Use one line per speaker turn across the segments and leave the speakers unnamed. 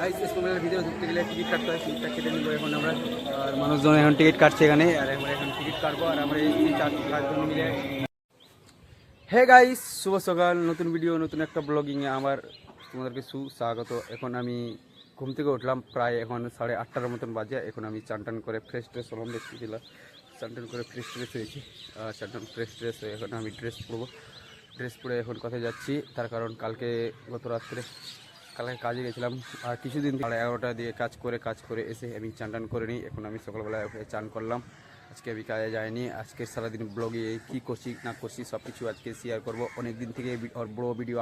Guys স্কুলের ভিতরে ঢুকতে গেলে টিকিট কাটতে হয় টিকিটটা কেটে নিব এখন আমরা। আর মানুষজন এখন টিকিট কাটছে এখানে, আর আমরা এখন টিকিট কাটবো, আর আমরা এই চার চারজন হে গাইস শুভ সকাল, নতুন ভিডিও নতুন একটা ব্লগিংয়ে আমার তোমাদেরকে সুস্বাগত। এখন আমি ঘুম থেকে উঠলাম প্রায় এখন সাড়ে আটটার মতন বাজে, এখন আমি চান টান করে ফ্রেশ ট্রেস হলাম দেখতেছিলাম চান টান করে ফ্রেশ ট্রেস হয়েছি চান টান ফ্রেশ ট্রেস হয়ে এখন আমি ড্রেস পরবো। ড্রেস পরে এখন কোথায় যাচ্ছি, তার কারণ কালকে গত রাত্রে কালকে কাজে গেছিলাম। আর কিছুদিন সাড়ে এগারোটা দিয়ে কাজ করে কাজ করে এসে আমি চান টান করে নিই। এখন আমি সকালবেলায় উঠে চান করলাম। আজকে আমি কাজে যাইনি। আজকে সারাদিন ব্লগে কী করছি, না করছি সব কিছু আজকে শেয়ার করব। অনেক দিন থেকে বড়ো ভিডিও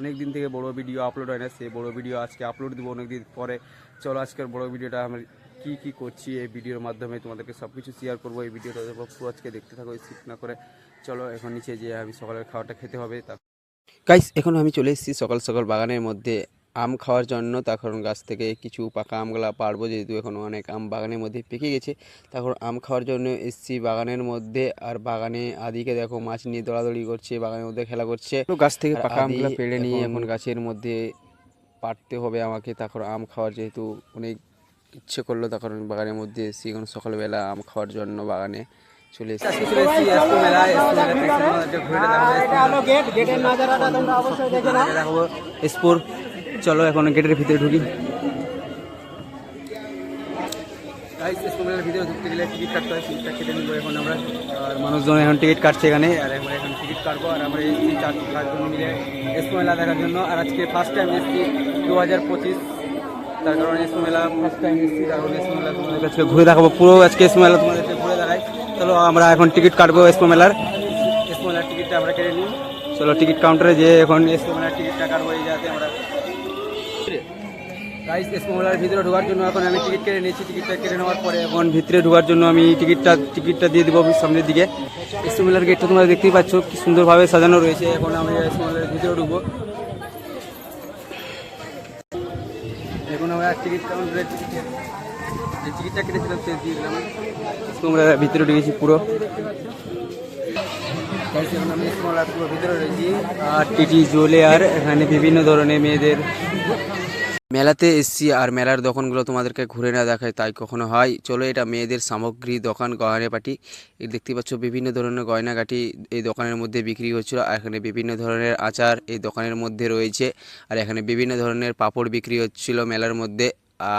অনেক দিন থেকে বড় ভিডিও আপলোড হয় না। সেই বড় ভিডিও আজকে আপলোড দেবো অনেক দিন পরে। চলো আজকের বড় ভিডিওটা আমি কী কী করছি এই ভিডিওর মাধ্যমে তোমাদেরকে সব কিছু শেয়ার করব। এই ভিডিওটা পুরো আজকে দেখতে থাকো স্কিপ না করে। চলো এখন নিচে যে আমি সকালের খাওয়াটা খেতে হবে। তা গাইস এখন আমি চলে এসেছি সকাল সকাল বাগানের মধ্যে আম খাওয়ার জন্য। তখন গাছ থেকে কিছু পাকা আমগুলা পারব যেহেতু এখন অনেক আম বাগানের মধ্যে পেকে গেছে। তখন আম খাওয়ার জন্য এসেছি বাগানের মধ্যে। আর বাগানে আদিকে দেখো মাছ নিয়ে দৌড়াদৌড়ি করছে বাগানের মধ্যে খেলা করছে। গাছ থেকে পাকা আমগুলো পেড়ে নিয়ে
এখন
এখন গাছের মধ্যে পারতে হবে আমাকে। তখন আম খাওয়ার যেহেতু অনেক ইচ্ছে করল তখন বাগানের মধ্যে এসেছি। এখন সকালবেলা আম খাওয়ার জন্য বাগানে। চলে এসেছি। চলে স্পোর এখন গেটের ভিতরে ঢুকি। ভিতরে ঢুকতে গেলে টিকিট কাটতে হয় টিকিটটা কেটে নিবো এখন আমরা। আর মানুষজন এখন টিকিট কাটছে এখানে। আর আমরা এখন টিকিট কাটবো। আর আমরা এই চার চারজন মিলে এসকো মেলা দেখার জন্য। আর আজকে ফার্স্ট টাইম এসেছি দু হাজার পঁচিশ। তার কারণে এসকো মেলা ফার্স্ট টাইম এসেছি। তার কারণে মেলা তোমাদের কাছে ঘুরে দেখাবো। পুরো আজকে এসকো মেলা তোমাদেরকে ঘুরে চলো, আমরা এখন টিকিট কাটবো এসকো মেলার। এসকো মেলার টিকিটটা আমরা কেটে নিই। চলো, টিকিট কাউন্টারে যে এখন এসকো মেলার টিকিটটা কাটবো, এই যাতে আমরা। গাইস এসমোলার ভিতরে ঢোকার জন্য এখন আমি টিকিট কেটে নিয়েছি। টিকিটটা কেটে নেওয়ার পরে এখন ভিতরে ঢোকার জন্য আমি টিকিটটা টিকিটটা দিয়ে দেবো সামনের দিকে। এসমোলার গেটটা তোমরা দেখতেই পাচ্ছ, কি সুন্দরভাবে সাজানো রয়েছে। এখন আমি এসমোলার ভিতরে ঢুকবো। এখন আমরা টিকিট কাউন্টারে টিকিট যে টিকিটটা কেটেছিলাম সে দিয়ে দিলাম। তোমরা ভিতরে ঢুকেছি পুরো। এখন আমি পুরো ভিতরে রয়েছি। আর টিটি জোলে আর এখানে বিভিন্ন ধরনের মেয়েদের। মেলাতে এসছি আর মেলার দোকানগুলো তোমাদেরকে ঘুরে না দেখায় তাই কখনো হয়। চলো এটা মেয়েদের সামগ্রী দোকান গয়না পাটি। এই দেখতে পাচ্ছ বিভিন্ন ধরনের গয়নাগাটি এই দোকানের মধ্যে বিক্রি হচ্ছিল। আর এখানে বিভিন্ন ধরনের আচার এই দোকানের মধ্যে রয়েছে। আর এখানে বিভিন্ন ধরনের পাপড় বিক্রি হচ্ছিল মেলার মধ্যে।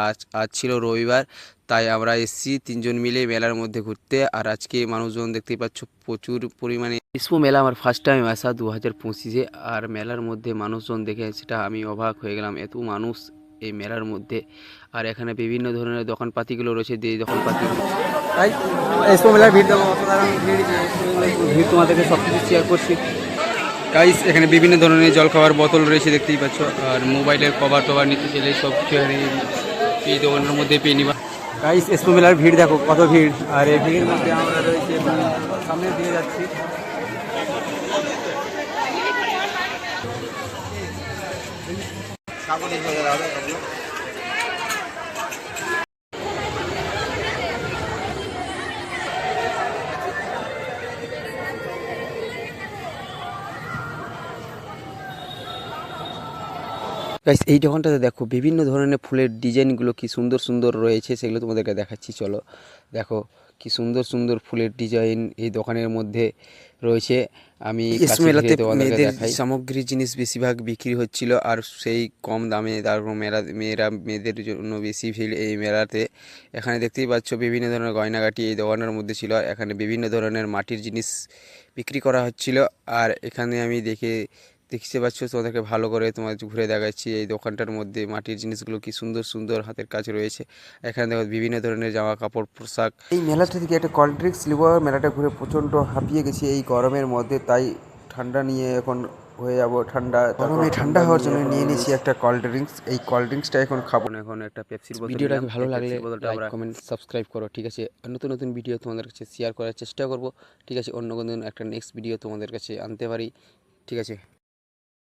আজ আজ ছিল রবিবার। তাই আমরা এসছি তিনজন মিলে মেলার মধ্যে ঘুরতে। আর আজকে মানুষজন দেখতেই পাচ্ছ প্রচুর পরিমাণে বিশ্ব মেলা আমার ফার্স্ট টাইম আসা দু হাজার পঁচিশে। আর মেলার মধ্যে মানুষজন দেখে সেটা আমি অবাক হয়ে গেলাম এত মানুষ এই মেলার মধ্যে। আর এখানে বিভিন্ন ধরনের দোকানপাতিগুলো রয়েছে যে দোকানপাতিগুলো তাই এসব মেলার ভিড় দেবো অসাধারণ ভিড় ভিড় তোমাদেরকে সব কিছু শেয়ার করছি। গাইস এখানে বিভিন্ন ধরনের জল খাওয়ার বোতল রয়েছে দেখতেই পাচ্ছ। আর মোবাইলের কভার টভার নিতে চাইলে সব কিছু এখানে এই দোকানের মধ্যে পেয়ে নিবা। গাইস এসপো মেলার ভিড় দেখো, কত ভিড়। আর এই ভিড়ের মধ্যে আমরা রয়েছে এবং সামনে দিয়ে যাচ্ছি। গাইস এই দোকানটাতে দেখো বিভিন্ন ধরনের ফুলের ডিজাইনগুলো কি সুন্দর সুন্দর রয়েছে সেগুলো তোমাদেরকে দেখাচ্ছি চলো। দেখো কি সুন্দর সুন্দর ফুলের ডিজাইন এই দোকানের মধ্যে রয়েছে। আমি
মেলাতে মেয়েদের
সামগ্রী জিনিস বেশিরভাগ বিক্রি হচ্ছিল আর সেই কম দামে তারপর মেলা মেয়েরা মেয়েদের জন্য বেশি ভিড় এই মেলাতে। এখানে দেখতেই পাচ্ছ বিভিন্ন ধরনের গয়নাগাটি এই দোকানের মধ্যে ছিল। এখানে বিভিন্ন ধরনের মাটির জিনিস বিক্রি করা হচ্ছিল। আর এখানে আমি দেখে দেখতে পাচ্ছ তোমাদেরকে ভালো করে তোমার ঘুরে দেখাচ্ছি এই দোকানটার মধ্যে। মাটির জিনিসগুলো কি সুন্দর সুন্দর হাতের কাজ রয়েছে। এখানে দেখো বিভিন্ন ধরনের জামা কাপড় পোশাক।
এই মেলাটা থেকে একটা কোল্ড ড্রিঙ্কস নিব মেলাটা ঘুরে প্রচণ্ড হাঁপিয়ে গেছি এই গরমের মধ্যে। তাই ঠান্ডা নিয়ে এখন হয়ে যাব ঠান্ডা। গরমে ঠান্ডা হওয়ার জন্য নিয়ে নিয়েছি একটা কোল্ড ড্রিঙ্কস এই কোল্ড ড্রিঙ্কসটা এখন খাব।
এখন এখন একটা
ভিডিওটাকে
নিলাম।
ভালো লাগলে
কমেন্ট সাবস্ক্রাইব করো ঠিক আছে? নতুন নতুন ভিডিও তোমাদের কাছে শেয়ার করার চেষ্টা করব। ঠিক আছে অন্য কোনো দিন একটা নেক্সট ভিডিও তোমাদের কাছে আনতে পারি। ঠিক আছে?